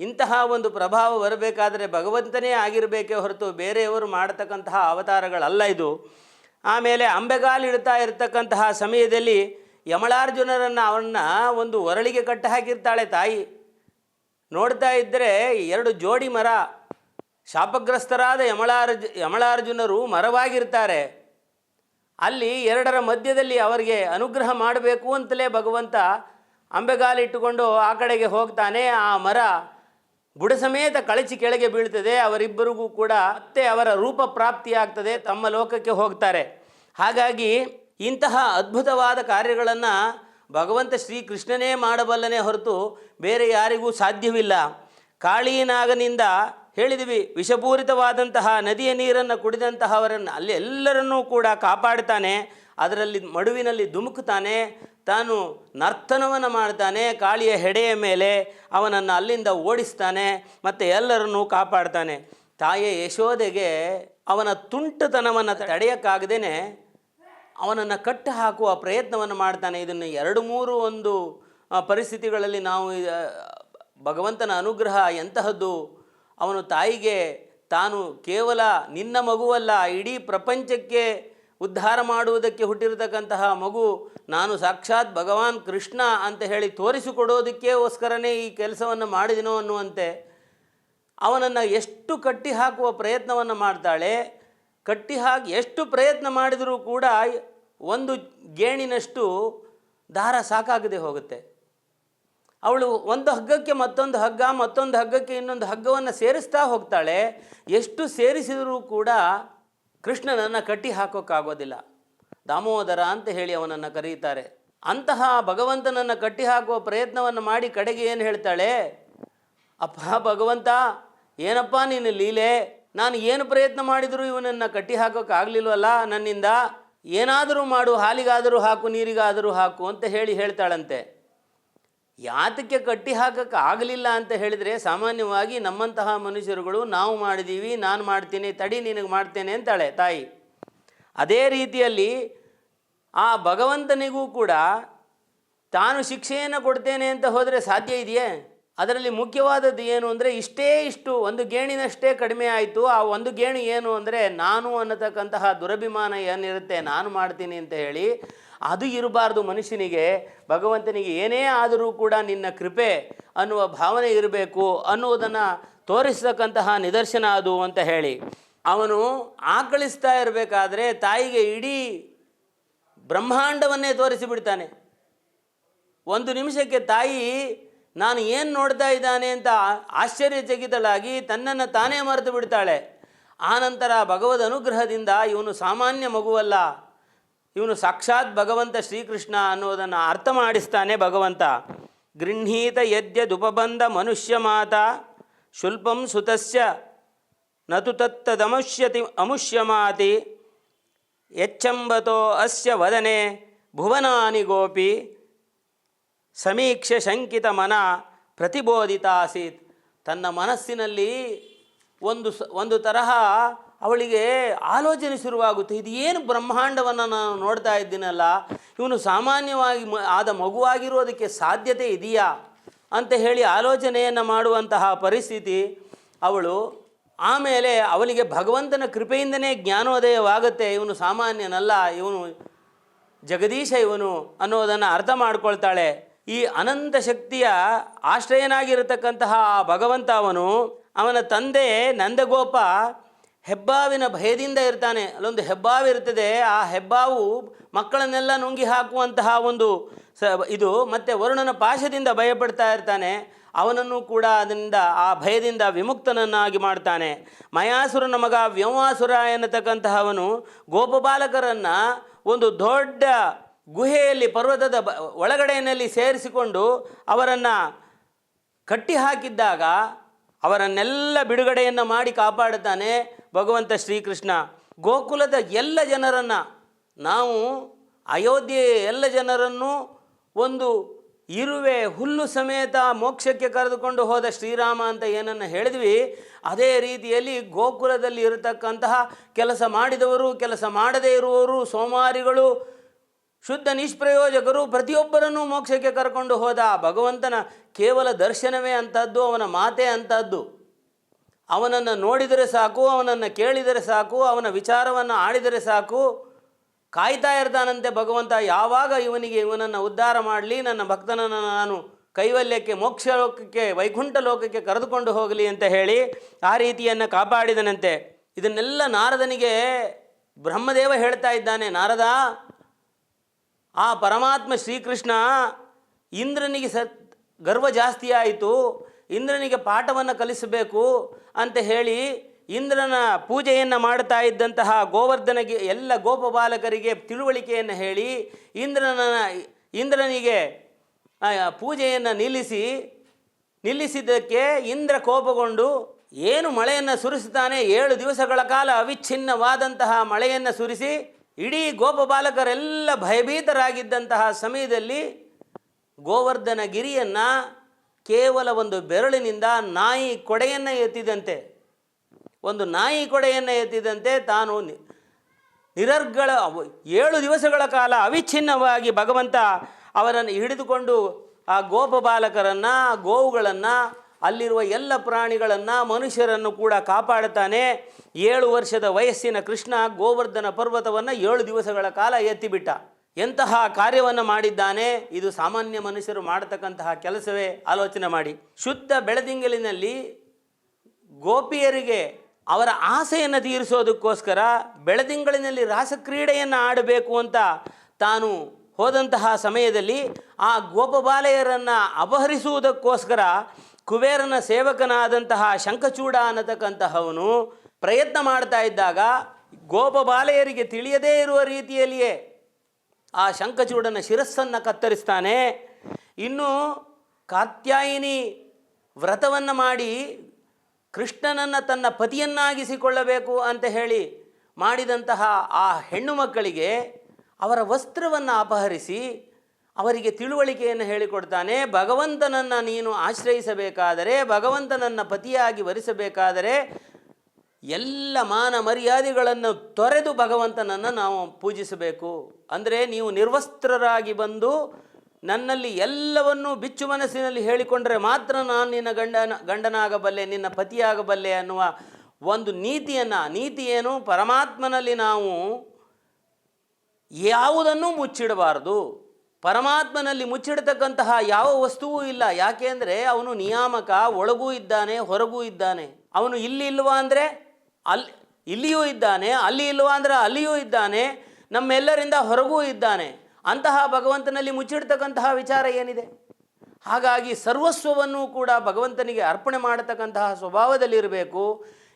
ಇಂತಹ ಒಂದು ಪ್ರಭಾವ ಬರಬೇಕಾದರೆ ಭಗವಂತನೇ ಆಗಿರಬೇಕೇ ಹೊರತು ಬೇರೆಯವರು ಮಾಡತಕ್ಕಂತಹ ಅವತಾರಗಳಲ್ಲ ಇದು. ಆಮೇಲೆ ಅಂಬೆಗಾಲಿಡ್ತಾ ಇರತಕ್ಕಂತಹ ಸಮಯದಲ್ಲಿ ಯಮಳಾರ್ಜುನರನ್ನು ಅವನ್ನ ಒಂದು ಒರಳಿಗೆ ಕಟ್ಟಿ ಹಾಕಿರ್ತಾಳೆ ತಾಯಿ. ನೋಡ್ತಾ ಇದ್ದರೆ ಎರಡು ಜೋಡಿ ಮರ, ಶಾಪಗ್ರಸ್ತರಾದ ಯಮಳಾರ್ಜು, ಯಮಳಾರ್ಜುನರು ಮರವಾಗಿರ್ತಾರೆ. ಅಲ್ಲಿ ಎರಡರ ಮಧ್ಯದಲ್ಲಿ ಅವರಿಗೆ ಅನುಗ್ರಹ ಮಾಡಬೇಕು ಅಂತಲೇ ಭಗವಂತ ಅಂಬೆಗಾಲಿಟ್ಟುಕೊಂಡು ಆ ಕಡೆಗೆ ಹೋಗ್ತಾನೆ. ಆ ಮರ ಬುಡ ಸಮೇತ ಕಳಚಿ ಕೆಳಗೆ ಬೀಳ್ತದೆ, ಅವರಿಬ್ಬರಿಗೂ ಕೂಡ ಮತ್ತೆ ಅವರ ರೂಪ ಪ್ರಾಪ್ತಿಯಾಗ್ತದೆ ತಮ್ಮ ಲೋಕಕ್ಕೆ ಹೋಗ್ತಾರೆ. ಹಾಗಾಗಿ ಇಂತಹ ಅದ್ಭುತವಾದ ಕಾರ್ಯಗಳನ್ನು ಭಗವಂತ ಶ್ರೀಕೃಷ್ಣನೇ ಮಾಡಬಲ್ಲನೇ ಹೊರತು ಬೇರೆ ಯಾರಿಗೂ ಸಾಧ್ಯವಿಲ್ಲ. ಕಾಳೀನಾಗನಿಂದ ಹೇಳಿದ್ವಿ, ವಿಷಪೂರಿತವಾದಂತಹ ನದಿಯ ನೀರನ್ನು ಕುಡಿದಂತಹವರನ್ನು, ಅಲ್ಲಿ ಎಲ್ಲರನ್ನೂ ಕೂಡ ಕಾಪಾಡ್ತಾನೆ. ಅದರಲ್ಲಿ ಮಡುವಿನಲ್ಲಿ ಧುಮುಕುತ್ತಾನೆ. ತಾನು ನರ್ತನವನ್ನು ಮಾಡ್ತಾನೆ. ಕಾಳಿಯ ಹೆಡೆಯ ಮೇಲೆ ಅವನನ್ನು ಅಲ್ಲಿಂದ ಓಡಿಸ್ತಾನೆ ಮತ್ತು ಎಲ್ಲರನ್ನೂ ಕಾಪಾಡ್ತಾನೆ. ತಾಯಿಯ ಯಶೋದೆಗೆ ಅವನ ತುಂಟತನವನ್ನು ತಡೆಯೋಕ್ಕಾಗದೇ ಅವನನ್ನು ಕಟ್ಟು ಹಾಕುವ ಪ್ರಯತ್ನವನ್ನು ಮಾಡ್ತಾನೆ. ಇದನ್ನು ಎರಡು ಮೂರು ಒಂದು ಪರಿಸ್ಥಿತಿಗಳಲ್ಲಿ ನಾವು ಭಗವಂತನ ಅನುಗ್ರಹ ಎಂತಹದ್ದು ಅವನು ತಾಯಿಗೆ ತಾನು ಕೇವಲ ನಿನ್ನ ಮಗುವಲ್ಲ, ಇಡೀ ಪ್ರಪಂಚಕ್ಕೆ ಉದ್ಧಾರ ಮಾಡುವುದಕ್ಕೆ ಹುಟ್ಟಿರತಕ್ಕಂತಹ ಮಗು, ನಾನು ಸಾಕ್ಷಾತ್ ಭಗವಾನ್ ಕೃಷ್ಣ ಅಂತ ಹೇಳಿ ತೋರಿಸಿಕೊಡೋದಕ್ಕೋಸ್ಕರನೇ ಈ ಕೆಲಸವನ್ನು ಮಾಡಿದನೋ ಅನ್ನುವಂತೆ, ಅವನನ್ನು ಎಷ್ಟು ಕಟ್ಟಿ ಹಾಕುವ ಪ್ರಯತ್ನವನ್ನು ಮಾಡ್ತಾಳೆ ಕಟ್ಟಿ ಹಾಕಿ ಎಷ್ಟು ಪ್ರಯತ್ನ ಮಾಡಿದರೂ ಕೂಡ ಒಂದು ಗೇಣಿನಷ್ಟು ದಾರ ಸಾಕಾಗದೆ ಹೋಗುತ್ತೆ. ಅವಳು ಒಂದು ಹಗ್ಗಕ್ಕೆ ಮತ್ತೊಂದು ಹಗ್ಗ, ಮತ್ತೊಂದು ಹಗ್ಗಕ್ಕೆ ಇನ್ನೊಂದು ಹಗ್ಗವನ್ನು ಸೇರಿಸ್ತಾ ಹೋಗ್ತಾಳೆ, ಎಷ್ಟು ಸೇರಿಸಿದರೂ ಕೂಡ ಕೃಷ್ಣನನ್ನು ಕಟ್ಟಿ ಹಾಕೋಕ್ಕಾಗೋದಿಲ್ಲ. ದಾಮೋದರ ಅಂತ ಹೇಳಿ ಅವನನ್ನು ಕರೆಯುತ್ತಾರೆ ಅಂತಹ ಭಗವಂತನನ್ನು ಕಟ್ಟಿ ಹಾಕುವ ಪ್ರಯತ್ನವನ್ನು ಮಾಡಿ ಕಡೆಗೆ ಏನು ಹೇಳ್ತಾಳೆ? ಅಪ್ಪ ಭಗವಂತ, ಏನಪ್ಪ ನಿನ್ನ ಲೀಲೆ? ನಾನು ಏನು ಪ್ರಯತ್ನ ಮಾಡಿದರೂ ಇವನನ್ನು ಕಟ್ಟಿ ಹಾಕೋಕ್ಕಾಗಲಿಲ್ವಲ್ಲ ನನ್ನಿಂದ? ಏನಾದರೂ ಮಾಡು, ಹಾಲಿಗಾದರೂ ಹಾಕು, ನೀರಿಗಾದರೂ ಹಾಕು ಅಂತ ಹೇಳಿ ಹೇಳ್ತಾಳಂತೆ. ಯಾತಕ್ಕೆ ಕಟ್ಟಿ ಹಾಕಕ್ಕೆ ಆಗಲಿಲ್ಲ ಅಂತ ಹೇಳಿದರೆ ಸಾಮಾನ್ಯವಾಗಿ ನಮ್ಮಂತಹ ಮನುಷ್ಯರುಗಳು, ನಾವು ಮಾಡಿದ್ದೀವಿ ನಾನು ಮಾಡ್ತೀನಿ, ತಡಿ ನಿನಗೆ ಮಾಡ್ತೇನೆ ಅಂತಾಳೆ ತಾಯಿ. ಅದೇ ರೀತಿಯಲ್ಲಿ ಆ ಭಗವಂತನಿಗೂ ಕೂಡ ತಾನು ಶಿಕ್ಷೆಯನ್ನು ಕೊಡ್ತೇನೆ ಅಂತ ಹೋದರೆ ಸಾಧ್ಯ ಇದೆಯೇ? ಅದರಲ್ಲಿ ಮುಖ್ಯವಾದದ್ದು ಏನು ಅಂದರೆ ಇಷ್ಟೇ ಇಷ್ಟು, ಒಂದು ಗೇಣಿನಷ್ಟೇ ಕಡಿಮೆ ಆಯಿತು, ಆ ಒಂದು ಗೇಣು ಏನು ಅಂದರೆ, ನಾನು ಅನ್ನತಕ್ಕಂತಹ ದುರಭಿಮಾನ ಏನಿರುತ್ತೆ, ನಾನು ಮಾಡ್ತೀನಿ ಅಂತ ಹೇಳಿ ಅದು ಇರಬಾರ್ದು ಮನುಷ್ಯನಿಗೆ. ಭಗವಂತನಿಗೆ ಏನೇ ಆದರೂ ಕೂಡ ನಿನ್ನ ಕೃಪೆ ಅನ್ನುವ ಭಾವನೆ ಇರಬೇಕು, ಅನ್ನುವುದನ್ನು ತೋರಿಸತಕ್ಕಂತಹ ನಿದರ್ಶನ ಅದು ಅಂತ ಹೇಳಿ. ಅವನು ಆಕಳಿಸ್ತಾ ಇರಬೇಕಾದ್ರೆ ತಾಯಿಗೆ ಇಡೀ ಬ್ರಹ್ಮಾಂಡವನ್ನೇ ತೋರಿಸಿಬಿಡ್ತಾನೆ ಒಂದು ನಿಮಿಷಕ್ಕೆ ತಾಯಿ, ನಾನು ಏನು ನೋಡ್ತಾ ಇದ್ದಾನೆ ಅಂತ ಆಶ್ಚರ್ಯಚಕಿತಳಾಗಿ ತನ್ನನ್ನು ತಾನೇ ಮರೆತು ಬಿಡ್ತಾಳೆ. ಆನಂತರ ಭಗವದ್ ಅನುಗ್ರಹದಿಂದ ಇವನು ಸಾಮಾನ್ಯ ಮಗುವಲ್ಲ. ಇವನು ಸಾಕ್ಷಾತ್ ಭಗವಂತ ಶ್ರೀಕೃಷ್ಣ ಅನ್ನೋದನ್ನು ಅರ್ಥ ಮಾಡಿಸ್ತಾನೆ ಭಗವಂತ. ಗೃಹೀತ ಯದ್ಯದುಪಬಂಧ ಮನುಷ್ಯ ಮಾತಾ ಶುಲ್ಪಂ ಸುತಸ್ಯ ನತು ತತ್ತದಮುಷ್ಯತಿ ಅಮುಷ್ಯಮಾತಿ ಎಚ್ಚಂಬತೋ ಅಸ್ಯ ವದನೆ ಭುವನಾನಿ ಗೋಪಿ ಸಮೀಕ್ಷೆ ಶಂಕಿತ ಮನ ಪ್ರತಿಬೋಧಿತ ಆಸೀತ್ ತನ್ನ ಮನಸ್ಸಿನಲ್ಲಿ ಒಂದು ಒಂದು ತರಹ ಅವಳಿಗೆ ಆಲೋಚನೆ ಶುರುವಾಗುತ್ತೆ. ಇದು ಏನು ಬ್ರಹ್ಮಾಂಡವನ್ನು ನಾನು ನೋಡ್ತಾ ಇದ್ದೀನಲ್ಲ, ಇವನು ಸಾಮಾನ್ಯವಾಗಿ ಆದ ಮಗುವಾಗಿರೋದಕ್ಕೆ ಸಾಧ್ಯತೆ ಇದೆಯಾ ಅಂತ ಹೇಳಿ ಆಲೋಚನೆಯನ್ನು ಮಾಡುವಂತಹ ಪರಿಸ್ಥಿತಿ ಅವಳು. ಆಮೇಲೆ ಅವನಿಗೆ ಭಗವಂತನ ಕೃಪೆಯಿಂದನೇ ಜ್ಞಾನೋದಯವಾಗುತ್ತೆ. ಇವನು ಸಾಮಾನ್ಯನಲ್ಲ, ಇವನು ಜಗದೀಶ ಇವನು ಅನ್ನೋದನ್ನು ಅರ್ಥ ಮಾಡ್ಕೊಳ್ತಾಳೆ. ಈ ಅನಂತ ಶಕ್ತಿಯ ಆಶ್ರಯನಾಗಿರತಕ್ಕಂತಹ ಆ ಭಗವಂತ ಅವನು, ಅವನ ತಂದೆ ನಂದಗೋಪ ಹೆಬ್ಬಾವಿನ ಭಯದಿಂದ ಇರ್ತಾನೆ. ಅಲ್ಲೊಂದು ಹೆಬ್ಬಾವು ಇರ್ತದೆ. ಆ ಹೆಬ್ಬಾವು ಮಕ್ಕಳನ್ನೆಲ್ಲ ನುಂಗಿ ಹಾಕುವಂತಹ ಒಂದು ಸ, ಇದು. ಮತ್ತು ವರುಣನ ಪಾಶದಿಂದ ಭಯಪಡ್ತಾ ಇರ್ತಾನೆ. ಅವನನ್ನು ಕೂಡ ಅದರಿಂದ, ಆ ಭಯದಿಂದ ವಿಮುಕ್ತನನ್ನಾಗಿ ಮಾಡ್ತಾನೆ. ಮಯಾಸುರನ ಮಗ ವ್ಯೋಮಾಸುರ ಎನ್ನತಕ್ಕಂತಹವನು ಗೋಪಬಾಲಕರನ್ನು ಒಂದು ದೊಡ್ಡ ಗುಹೆಯಲ್ಲಿ, ಪರ್ವತದ ಬ, ಒಳಗಡೆಯಲ್ಲಿ ಸೇರಿಸಿಕೊಂಡು ಅವರನ್ನು ಕಟ್ಟಿ ಹಾಕಿದ್ದಾಗ ಅವರನ್ನೆಲ್ಲ ಬಿಡುಗಡೆಯನ್ನು ಮಾಡಿ ಕಾಪಾಡುತ್ತಾನೆ ಭಗವಂತ ಶ್ರೀಕೃಷ್ಣ. ಗೋಕುಲದ ಎಲ್ಲ ಜನರನ್ನು ನಾವು ಅಯೋಧ್ಯೆಯ ಎಲ್ಲ ಜನರನ್ನು ಒಂದು ಇರುವೆ ಹುಲ್ಲು ಸಮೇತ ಮೋಕ್ಷಕ್ಕೆ ಕರೆದುಕೊಂಡು ಹೋದ ಶ್ರೀರಾಮ ಅಂತ ಏನನ್ನು ಹೇಳಿದ್ವಿ. ಅದೇ ರೀತಿಯಲ್ಲಿ ಗೋಕುಲದಲ್ಲಿ ಇರತಕ್ಕಂತಹ ಕೆಲಸ ಮಾಡಿದವರು, ಕೆಲಸ ಮಾಡದೇ ಇರುವವರು, ಸೋಮಾರಿಗಳು ಶುದ್ಧ ನಿಷ್ಪ್ರಯೋಜಕರು ಪ್ರತಿಯೊಬ್ಬರನ್ನೂ ಮೋಕ್ಷಕ್ಕೆ ಕರ್ಕೊಂಡು ಹೋದ ಭಗವಂತನ ಕೇವಲ ದರ್ಶನವೇ ಅಂಥದ್ದು ಅವನ ಮಾತೇ ಅಂಥದ್ದು ಅವನನ್ನು ನೋಡಿದರೆ ಸಾಕು, ಅವನನ್ನು ಕೇಳಿದರೆ ಸಾಕು, ಅವನ ವಿಚಾರವನ್ನು ಆಡಿದರೆ ಸಾಕು. ಕಾಯ್ತಾ ಇರ್ತಾನಂತೆ ಭಗವಂತ, ಯಾವಾಗ ಇವನಿಗೆ ಇವನನ್ನು ಉದ್ಧಾರ ಮಾಡಲಿ, ನನ್ನ ಭಕ್ತನನ್ನು ನಾನು ಕೈವಲ್ಯಕ್ಕೆ ಮೋಕ್ಷ ಲೋಕಕ್ಕೆ ವೈಕುಂಠ ಲೋಕಕ್ಕೆ ಕರೆದುಕೊಂಡು ಹೋಗಲಿ ಅಂತ ಹೇಳಿ ಆ ರೀತಿಯನ್ನು ಕಾಪಾಡಿದನಂತೆ. ಇದನ್ನೆಲ್ಲ ನಾರದನಿಗೆ ಬ್ರಹ್ಮದೇವ ಹೇಳ್ತಾ ಇದ್ದಾನೆ, ನಾರದ ಆ ಪರಮಾತ್ಮ ಶ್ರೀಕೃಷ್ಣ ಇಂದ್ರನಿಗೆ ಸತ್ ಗರ್ವ ಜಾಸ್ತಿ ಆಯಿತು, ಇಂದ್ರನಿಗೆ ಪಾಠವನ್ನು ಕಲಿಸಬೇಕು ಅಂತ ಹೇಳಿ ಇಂದ್ರನ ಪೂಜೆಯನ್ನು ಮಾಡ್ತಾ ಇದ್ದಂತಹ ಗೋವರ್ಧನಗೆ, ಎಲ್ಲ ಗೋಪಬಾಲಕರಿಗೆ ತಿಳುವಳಿಕೆಯನ್ನು ಹೇಳಿ ಇಂದ್ರನ ಇಂದ್ರನಿಗೆ ಪೂಜೆಯನ್ನು ನಿಲ್ಲಿಸಿ, ನಿಲ್ಲಿಸಿದ್ದಕ್ಕೆ ಇಂದ್ರ ಕೋಪಗೊಂಡು ಏನು ಮಳೆಯನ್ನು ಸುರಿಸುತ್ತಾನೆ, ಏಳು ದಿವಸಗಳ ಕಾಲ ಅವಿಚ್ಛಿನ್ನವಾದಂತಹ ಮಳೆಯನ್ನು ಸುರಿಸಿ ಇಡೀ ಗೋಪಬಾಲಕರೆಲ್ಲ ಭಯಭೀತರಾಗಿದ್ದಂತಹ ಸಮಯದಲ್ಲಿ ಗೋವರ್ಧನ ಗಿರಿಯನ್ನು ಕೇವಲ ಒಂದು ಬೆರಳಿನಿಂದ ನಾಯಿ ಕೊಡೆಯನ್ನು ಎತ್ತಿದಂತೆ, ಒಂದು ನಾಯಿ ಕೊಡೆಯನ್ನು ಎತ್ತಿದಂತೆ ತಾನು ನಿರರ್ಗಳ ಏಳು ದಿವಸಗಳ ಕಾಲ ಅವಿಚ್ಛಿನ್ನವಾಗಿ ಭಗವಂತ ಅವರನ್ನು ಹಿಡಿದುಕೊಂಡು ಆ ಗೋಪಬಾಲಕರನ್ನು ಗೋವುಗಳನ್ನು ಅಲ್ಲಿರುವ ಎಲ್ಲ ಪ್ರಾಣಿಗಳನ್ನು ಮನುಷ್ಯರನ್ನು ಕೂಡ ಕಾಪಾಡುತ್ತಾನೆ. ಏಳು ವರ್ಷದ ವಯಸ್ಸಿನ ಕೃಷ್ಣ ಗೋವರ್ಧನ ಪರ್ವತವನ್ನು ಏಳು ದಿವಸಗಳ ಕಾಲ ಎತ್ತಿಬಿಟ್ಟ. ಎಂತಹ ಕಾರ್ಯವನ್ನು ಮಾಡಿದ್ದಾನೆ? ಇದು ಸಾಮಾನ್ಯ ಮನುಷ್ಯರು ಮಾಡತಕ್ಕಂತಹ ಕೆಲಸವೇ? ಆಲೋಚನೆ ಮಾಡಿ. ಶುದ್ಧ ಬೆಳದಿಂಗಲಿನಲ್ಲಿ ಗೋಪಿಯರಿಗೆ ಅವರ ಆಸೆಯನ್ನು ತೀರಿಸೋದಕ್ಕೋಸ್ಕರ ಬೆಳದಿಂಗಳಿನಲ್ಲಿ ರಾಸಕ್ರೀಡೆಯನ್ನು ಆಡಬೇಕು ಅಂತ ತಾನು ಹೋದಂತಹ ಸಮಯದಲ್ಲಿ ಆ ಗೋಪಬಾಲೆಯರನ್ನು ಅಪಹರಿಸುವುದಕ್ಕೋಸ್ಕರ ಕುಬೇರನ ಸೇವಕನಾದಂತಹ ಶಂಖಚೂಡ ಅನ್ನತಕ್ಕಂತಹವನು ಪ್ರಯತ್ನ ಮಾಡ್ತಾ ಇದ್ದಾಗ ಗೋಪಬಾಲೆಯರಿಗೆ ತಿಳಿಯದೇ ಇರುವ ರೀತಿಯಲ್ಲಿಯೇ ಆ ಶಂಖಚೂಡನ ಶಿರಸ್ಸನ್ನು ಕತ್ತರಿಸ್ತಾನೆ. ಇನ್ನು ಕಾತ್ಯಾಯಿನಿ ವ್ರತವನ್ನು ಮಾಡಿ ಕೃಷ್ಣನನ್ನು ತನ್ನ ಪತಿಯನ್ನಾಗಿಸಿಕೊಳ್ಳಬೇಕು ಅಂತ ಹೇಳಿ ಮಾಡಿದಂತಹ ಆ ಹೆಣ್ಣು ಮಕ್ಕಳಿಗೆ ಅವರ ವಸ್ತ್ರವನ್ನು ಅಪಹರಿಸಿ ಅವರಿಗೆ ತಿಳುವಳಿಕೆಯನ್ನು ಹೇಳಿಕೊಡ್ತಾನೆ, ಭಗವಂತನನ್ನು ನೀನು ಆಶ್ರಯಿಸಬೇಕಾದರೆ, ಭಗವಂತನನ್ನು ಪತಿಯಾಗಿ ವರಿಸಬೇಕಾದರೆ ಎಲ್ಲ ಮಾನ ಮರ್ಯಾದೆಗಳನ್ನು ತೊರೆದು ಭಗವಂತನನ್ನು ನಾವು ಪೂಜಿಸಬೇಕು. ಅಂದರೆ ನೀವು ನಿರ್ವಸ್ತ್ರರಾಗಿ ಬಂದು ನನ್ನಲ್ಲಿ ಎಲ್ಲವನ್ನೂ ಬಿಚ್ಚು ಮನಸ್ಸಿನಲ್ಲಿ ಹೇಳಿಕೊಂಡರೆ ಮಾತ್ರ ನಾನು ನಿನ್ನ ಗಂಡನ ಗಂಡನಾಗಬಲ್ಲೆ, ನಿನ್ನ ಪತಿಯಾಗಬಲ್ಲೆ ಅನ್ನುವ ಒಂದು ನೀತಿಯನ್ನು, ನೀತಿ ಏನು? ಪರಮಾತ್ಮನಲ್ಲಿ ನಾವು ಯಾವುದನ್ನೂ ಮುಚ್ಚಿಡಬಾರದು. ಪರಮಾತ್ಮನಲ್ಲಿ ಮುಚ್ಚಿಡತಕ್ಕಂತಹ ಯಾವ ವಸ್ತುವೂ ಇಲ್ಲ. ಯಾಕೆ ಅಂದರೆ ಅವನು ನಿಯಾಮಕ, ಒಳಗೂ ಇದ್ದಾನೆ, ಹೊರಗೂ ಇದ್ದಾನೆ. ಅವನು ಇಲ್ಲಿ ಇಲ್ವಾ ಅಂದರೆ? ಅಲ್ಲಿ ಇಲ್ಲಿಯೂ ಇದ್ದಾನೆ, ಅಲ್ಲಿ ಇಲ್ವಾ ಅಂದರೆ ಅಲ್ಲಿಯೂ ಇದ್ದಾನೆ, ನಮ್ಮೆಲ್ಲರಿಂದ ಹೊರಗೂ ಇದ್ದಾನೆ. ಅಂತಹ ಭಗವಂತನಲ್ಲಿ ಮುಚ್ಚಿಡ್ತಕ್ಕಂತಹ ವಿಚಾರ ಏನಿದೆ? ಹಾಗಾಗಿ ಸರ್ವಸ್ವವನ್ನು ಕೂಡ ಭಗವಂತನಿಗೆ ಅರ್ಪಣೆ ಮಾಡತಕ್ಕಂತಹ ಸ್ವಭಾವದಲ್ಲಿರಬೇಕು.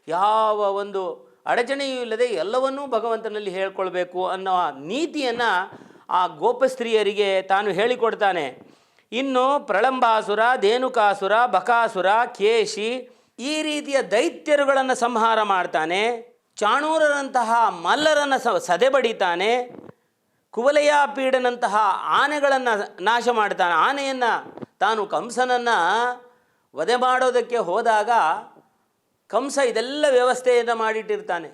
ಯಾವ ಒಂದು ಅಡಚಣೆಯೂ ಇಲ್ಲದೆ ಎಲ್ಲವನ್ನೂ ಭಗವಂತನಲ್ಲಿ ಹೇಳ್ಕೊಳ್ಬೇಕು ಅನ್ನೋ ನೀತಿಯನ್ನು ಆ ಗೋಪಸ್ತ್ರೀಯರಿಗೆ ತಾನು ಹೇಳಿಕೊಡ್ತಾನೆ, ಇನ್ನು ಪ್ರಳಂಬಾಸುರ ಧೇನುಕಾಸುರ ಬಕಾಸುರ, ಕೇಶಿ ಈ ರೀತಿಯ ದೈತ್ಯರುಗಳನ್ನು ಸಂಹಾರ ಮಾಡ್ತಾನೆ ಚಾಣೂರರಂತಹ ಮಲ್ಲರನ್ನು ಸ ಸದೆಬಡಿತಾನೆ ಕುವಲಯ ಪೀಡನಂತಹ ಆನೆಗಳನ್ನು ನಾಶ ಮಾಡ್ತಾನೆ, ಆನೆಯನ್ನು ತಾನು ಕಂಸನನ್ನು ವಧೆ ಮಾಡೋದಕ್ಕೆ ಹೋದಾಗ ಕಂಸ ಇದೆಲ್ಲ ವ್ಯವಸ್ಥೆಯನ್ನು ಮಾಡಿಟ್ಟಿರ್ತಾನೆ.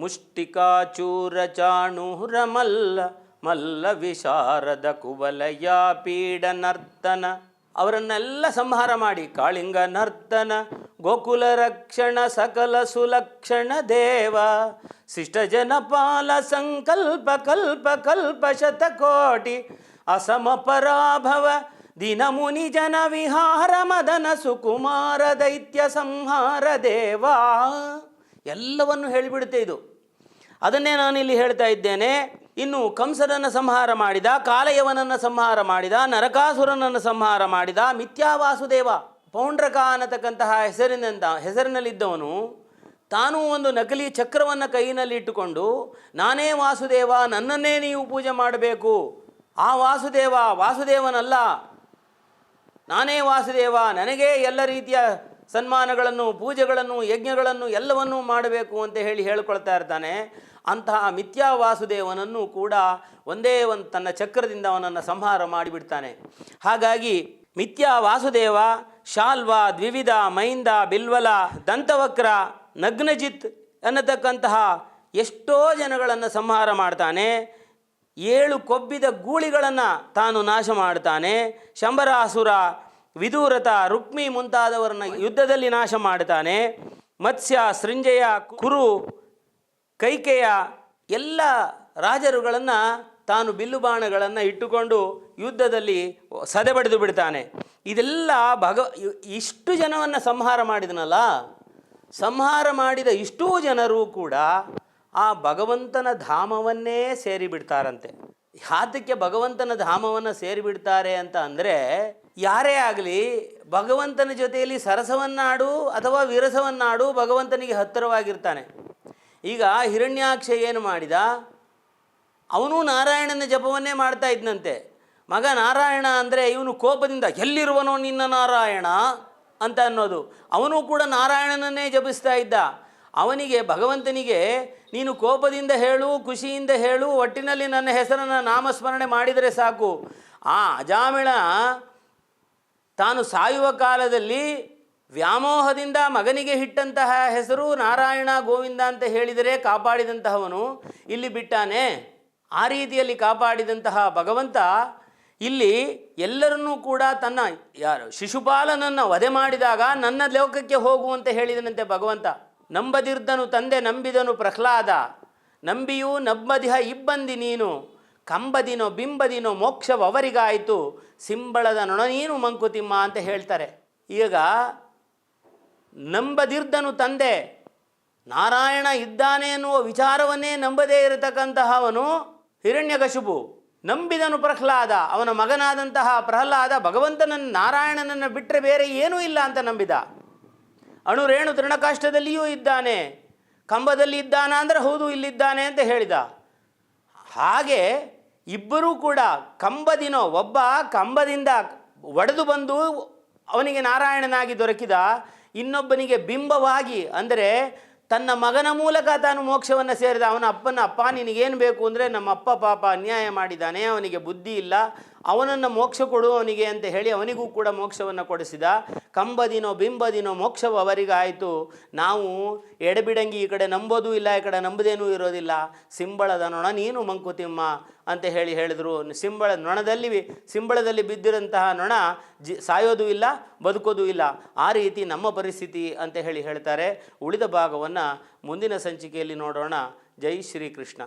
ಮುಷ್ಟಿಕಾಚೂರ ಚಾಣೂರ ಮಲ್ಲ ಮಲ್ಲ ವಿಶಾರದ ಕುವಲಯ ಪೀಡ ನರ್ತನ. ಅವರನ್ನೆಲ್ಲ ಸಂಹಾರ ಮಾಡಿ ಕಾಳಿಂಗ ನರ್ತನ. ಗೋಕುಲ ರಕ್ಷಣ ಸಕಲ ಸುಲಕ್ಷಣ ದೇವ. ಶಿಷ್ಟ ಜನಪಾಲ ಸಂಕಲ್ಪ ಕಲ್ಪ ಕಲ್ಪ ಶತಕೋಟಿ. ಅಸಮ ಪರಾಭವ ದಿನ ಮುನಿ ಜನ ವಿಹಾರ ಮದನ ಸುಕುಮಾರ ದೈತ್ಯ ಸಂಹಾರ ದೇವ. ಎಲ್ಲವನ್ನು ಹೇಳಿಬಿಡುತ್ತೆ ಇದು. ಅದನ್ನೇ ನಾನಿಲ್ಲಿ ಹೇಳ್ತಾ ಇದ್ದೇನೆ. ಇನ್ನು ಕಂಸನನ್ನು ಸಂಹಾರ ಮಾಡಿದ, ಕಾಲಯವನನ್ನು ಸಂಹಾರ ಮಾಡಿದ, ನರಕಾಸುರನನ್ನು ಸಂಹಾರ ಮಾಡಿದ, ಮಿಥ್ಯಾವಾಸುದೇವ ಪೌಂಡ್ರಕ ಅನ್ನತಕ್ಕಂತಹ ಹೆಸರಿನಿಂದ, ಹೆಸರಿನಲ್ಲಿದ್ದವನು, ತಾನೂ ಒಂದು ನಕಲಿ ಚಕ್ರವನ್ನು ಕೈಯಲ್ಲಿ ಇಟ್ಟುಕೊಂಡು, ನಾನೇ ವಾಸುದೇವ, ನನ್ನನ್ನೇ ನೀವು ಪೂಜೆ ಮಾಡಬೇಕು. ಆ ವಾಸುದೇವ, ವಾಸುದೇವನಲ್ಲ. ನಾನೇ ವಾಸುದೇವ, ನನಗೇ ಎಲ್ಲ ರೀತಿಯ ಸನ್ಮಾನಗಳನ್ನು, ಪೂಜೆಗಳನ್ನು, ಯಜ್ಞಗಳನ್ನು ಎಲ್ಲವನ್ನೂ ಮಾಡಬೇಕು ಅಂತ ಹೇಳಿ ಹೇಳ್ಕೊಳ್ತಾ ಇರ್ತಾನೆ. ಅಂತಹ ಮಿಥ್ಯಾ ವಾಸುದೇವನನ್ನು ಕೂಡ ಒಂದೇ ಒಂದು ತನ್ನ ಚಕ್ರದಿಂದ ಅವನನ್ನು ಸಂಹಾರ ಮಾಡಿಬಿಡ್ತಾನೆ. ಹಾಗಾಗಿ ಮಿಥ್ಯಾ ವಾಸುದೇವ, ಶಾಲ್ವ, ದ್ವಿವಿಧ, ಮೈಂದ, ಬಿಲ್ವಲ, ದಂತವಕ್ರ, ನಗ್ನಜಿತ್ ಅನ್ನತಕ್ಕಂತಹ ಎಷ್ಟೋ ಜನಗಳನ್ನು ಸಂಹಾರ ಮಾಡ್ತಾನೆ. ಏಳು ಕೊಬ್ಬಿದ ಗೂಳಿಗಳನ್ನು ತಾನು ನಾಶ ಮಾಡ್ತಾನೆ. ಶಂಬರಾಸುರ, ವಿದೂರತ, ರುಕ್ಮಿ ಮುಂತಾದವರನ್ನು ಯುದ್ಧದಲ್ಲಿ ನಾಶ ಮಾಡ್ತಾನೆ. ಮತ್ಸ್ಯ, ಸೃಂಜಯ, ಕುರು ಕೈಕೆಯ ಎಲ್ಲ ರಾಜರುಗಳನ್ನು ತಾನು ಬಿಲ್ಲು ಬಾಣಗಳನ್ನು ಇಟ್ಟುಕೊಂಡು ಯುದ್ಧದಲ್ಲಿ ಸದೆಬಡಿದು ಬಿಡ್ತಾನೆ. ಇದೆಲ್ಲ ಭಗ ಇಷ್ಟು ಜನವನ್ನು ಸಂಹಾರ ಮಾಡಿದನಲ್ಲ? ಸಂಹಾರ ಮಾಡಿದ ಇಷ್ಟೂ ಜನರು ಕೂಡ ಆ ಭಗವಂತನ ಧಾಮವನ್ನೇ ಸೇರಿಬಿಡ್ತಾರಂತೆ ಯಾತಕ್ಕೆ ಭಗವಂತನ ಧಾಮವನ್ನು ಸೇರಿಬಿಡ್ತಾರೆ ಅಂತ ಅಂದರೆ ಯಾರೇ ಆಗಲಿ ಭಗವಂತನ ಜೊತೆಯಲ್ಲಿ ಸರಸವನ್ನಾಡು ಅಥವಾ ವಿರಸವನ್ನಾಡು ಭಗವಂತನಿಗೆ ಹತ್ತಿರವಾಗಿರ್ತಾನೆ. ಈಗ ಹಿರಣ್ಯಾಕ್ಷ ಏನು ಮಾಡಿದ? ಅವನು ನಾರಾಯಣನ ಜಪವನ್ನೇ ಮಾಡ್ತಾ ಇದ್ನಂತೆ. ಮಗ ನಾರಾಯಣ ಅಂದರೆ ಇವನು ಕೋಪದಿಂದ, ಎಲ್ಲಿರುವನೋ ನಿನ್ನ ನಾರಾಯಣ? ಅಂತ ಅನ್ನೋದು. ಅವನು ಕೂಡ ನಾರಾಯಣನನ್ನೇ ಜಪಿಸ್ತಾ ಇದ್ದ. ಅವನಿಗೆ, ಭಗವಂತನಿಗೆ, ನೀನು ಕೋಪದಿಂದ ಹೇಳು, ಖುಷಿಯಿಂದ ಹೇಳು, ಒಟ್ಟಿನಲ್ಲಿ ನನ್ನ ಹೆಸರನ್ನು ನಾಮಸ್ಮರಣೆ ಮಾಡಿದರೆ ಸಾಕು. ಆ ಅಜಾಮಿಳ ತಾನು ಸಾಯುವ ಕಾಲದಲ್ಲಿ ವ್ಯಾಮೋಹದಿಂದ ಮಗನಿಗೆ ಹಿಟ್ಟಂತಹ ಹೆಸರು ನಾರಾಯಣ ಗೋವಿಂದ ಅಂತ ಹೇಳಿದರೆ ಕಾಪಾಡಿದಂತಹವನು ಇಲ್ಲಿ ಬಿಟ್ಟಾನೆ. ಆ ರೀತಿಯಲ್ಲಿ ಕಾಪಾಡಿದಂತಹ ಭಗವಂತ ಇಲ್ಲಿ ಎಲ್ಲರನ್ನೂ ಕೂಡ ತನ್ನ ಯಾರು ಶಿಶುಪಾಲನನ್ನು ವಧೆ ಮಾಡಿದಾಗ ನನ್ನ ಲೋಕಕ್ಕೆ ಹೋಗುವಂತೆ ಹೇಳಿದನಂತೆ ಭಗವಂತ. ನಂಬದಿರ್ದನು ತಂದೆ, ನಂಬಿದನು ಪ್ರಹ್ಲಾದ. ನಂಬಿಯೂ ನಬ್ಬದಿಹ ಇಬ್ಬಂದಿ ನೀನು. ಕಂಬದಿನೋ ಬಿಂಬದಿನೋ ಮೋಕ್ಷವರಿಗಾಯಿತು ಸಿಂಬಳದ ನೊಣ ನೀನು ಮಂಕುತಿಮ್ಮ ಅಂತ ಹೇಳ್ತಾರೆ. ಈಗ ನಂಬದಿರ್ದನು ತಂದೆ. ನಾರಾಯಣ ಇದ್ದಾನೆ ಎನ್ನುವ ವಿಚಾರವನ್ನೇ ನಂಬದೇ ಇರತಕ್ಕಂತಹವನು ಹಿರಣ್ಯಕಶುಪು. ನಂಬಿದನು ಪ್ರಹ್ಲಾದ, ಅವನ ಮಗನಾದಂತಹ ಪ್ರಹ್ಲಾದ ಭಗವಂತನನ್ನು ನಾರಾಯಣನನ್ನು ಬಿಟ್ಟರೆ ಬೇರೆ ಏನೂ ಇಲ್ಲ ಅಂತ ನಂಬಿದ. ಅಣುರೇಣು ತೃಣಕಾಷ್ಟದಲ್ಲಿಯೂ ಇದ್ದಾನೆ. ಕಂಬದಲ್ಲಿ ಇದ್ದಾನ ಅಂದರೆ ಹೌದು, ಇಲ್ಲಿದ್ದಾನೆ ಅಂತ ಹೇಳಿದ. ಹಾಗೆ ಇಬ್ಬರೂ ಕೂಡ ಕಂಬದಿನೋ ಒಬ್ಬ ಕಂಬದಿಂದ ಒಡೆದು ಬಂದು ಅವನಿಗೆ ನಾರಾಯಣನಾಗಿ ದೊರಕಿದ. ಇನ್ನೊಬ್ಬನಿಗೆ ಬಿಂಬವಾಗಿ, ಅಂದರೆ ತನ್ನ ಮಗನ ಮೂಲಕ ತಾನು ಮೋಕ್ಷವನ್ನು ಸೇರಿದ ಅವನ ಅಪ್ಪನ, ಅಪ್ಪ ನಿನಗೇನು ಬೇಕು ಅಂದರೆ ನಮ್ಮ ಅಪ್ಪ ಪಾಪ ಅನ್ಯಾಯ ಮಾಡಿದ್ದಾನೆ, ಅವನಿಗೆ ಬುದ್ಧಿ ಇಲ್ಲ ಅವನನ್ನು ಮೋಕ್ಷ ಕೊಡು ಅವನಿಗೆ ಅಂತ ಹೇಳಿ ಅವನಿಗೂ ಕೂಡ ಮೋಕ್ಷವನ್ನು ಕೊಡಿಸಿದ. ಕಂಬದಿನೋ ಬಿಂಬದಿನೋ ಮೋಕ್ಷವು ಅವರಿಗಾಯಿತು. ನಾವು ಎಡಬಿಡಂಗಿ ಈ ಕಡೆ ನಂಬೋದೂ ಇಲ್ಲ, ಈ ಕಡೆ ನಂಬದೇನೂ ಇರೋದಿಲ್ಲ. ಸಿಂಬಳದ ನೊಣ ನೀನು ಮಂಕುತಿಮ್ಮ ಅಂತ ಹೇಳಿ ಹೇಳಿದರು. ಸಿಂಬಳ ನೊಣದಲ್ಲಿ ಸಿಂಬಳದಲ್ಲಿ ಬಿದ್ದಿರಂತಹ ನೊಣ ಜಿ ಸಾಯೋದು ಇಲ್ಲ, ಬದುಕೋದು ಇಲ್ಲ. ಆ ರೀತಿ ನಮ್ಮ ಪರಿಸ್ಥಿತಿ ಅಂತ ಹೇಳಿ ಹೇಳ್ತಾರೆ. ಉಳಿದ ಭಾಗವನ್ನು ಮುಂದಿನ ಸಂಚಿಕೆಯಲ್ಲಿ ನೋಡೋಣ. ಜೈ ಶ್ರೀಕೃಷ್ಣ.